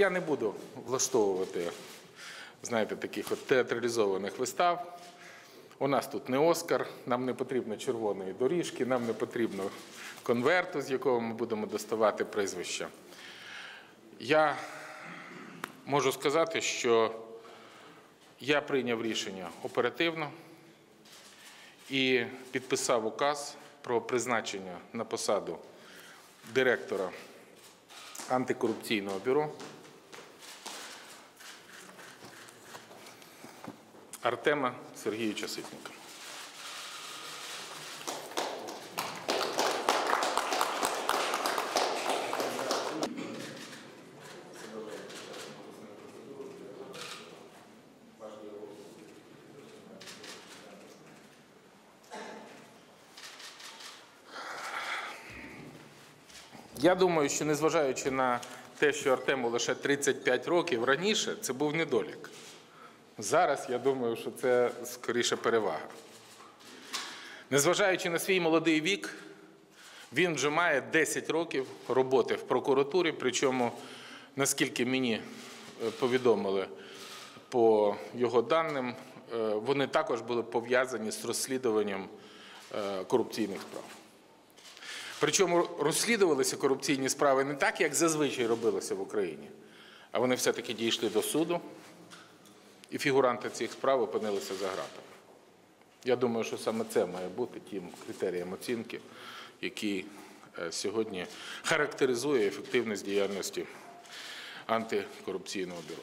Я не буду влаштовувати, знаєте, таких от театралізованих вистав. У нас тут не Оскар, нам не потрібно червоної доріжки, нам не потрібно конверту, з якого ми будемо доставати прізвища. Я можу сказати, що я прийняв рішення оперативно і підписав указ про призначення на посаду директора антикорупційного бюро Артема Сергійовича Ситника. Я думаю, що незважаючи на те, що Артему лише 35 років раніше, це був недолік. Зараз я думаю, що це скоріше перевага. Незважаючи на свій молодий вік, він вже має 10 років роботи в прокуратурі, причому, наскільки мені е, повідомили по його даним, е, вони також були пов'язані з розслідуванням е, корупційних справ. Причому розслідувалися корупційні справи не так, як зазвичай робилося в Україні, а вони все-таки дійшли до суду, і фігуранти цих справ опинилися за ґратами. Я думаю, що саме це має бути тим критерієм оцінки, який е, сьогодні характеризує ефективність діяльності антикорупційного бюро.